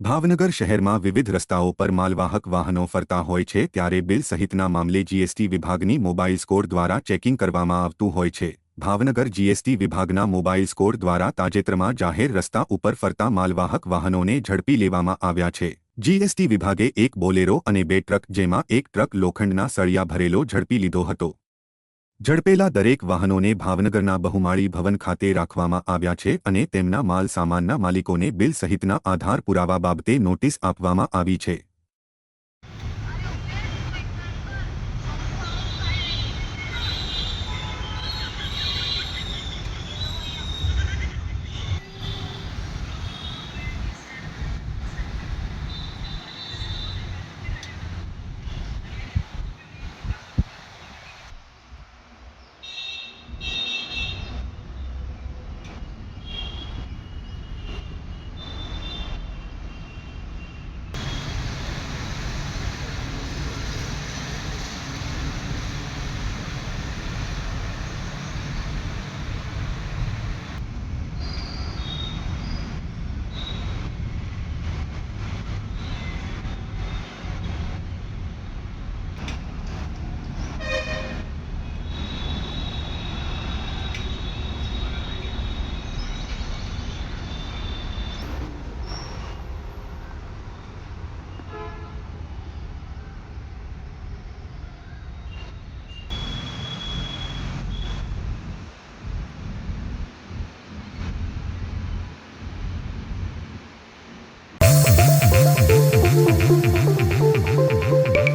ભાવનગર શહેરમાં વિવિધ રસ્તાઓ પર માલવાહક વાહનો ફરતા હોય છે ત્યારે બિલ સહિતના મામલે જીએસટી વિભાગની મોબાઈલ સ્કોર દ્વારા ચેકિંગ કરવામાં આવતું હોય છે. ભાવનગર જીએસટી વિભાગના મોબાઈલ સ્કોર દ્વારા તાજેતરમાં જાહેર રસ્તા ઉપર ફરતા માલવાહક વાહનોને ઝડપી લેવામાં આવ્યા છે. જીએસટી વિભાગે એક બોલેરો અને બે ટ્રક જેમાં એક ટ્રક લોખંડના સળિયા ભરેલો ઝડપી લીધો હતો. ઝડપેલા દરેક વાહનોને ભાવનગરના બહુમાળી ભવન ખાતે રાખવામાં આવ્યા છે અને તેમના માલ સામાનના માલિકોને બિલ સહિતના આધાર પુરાવા બાબતે નોટિસ આપવામાં આવી છે.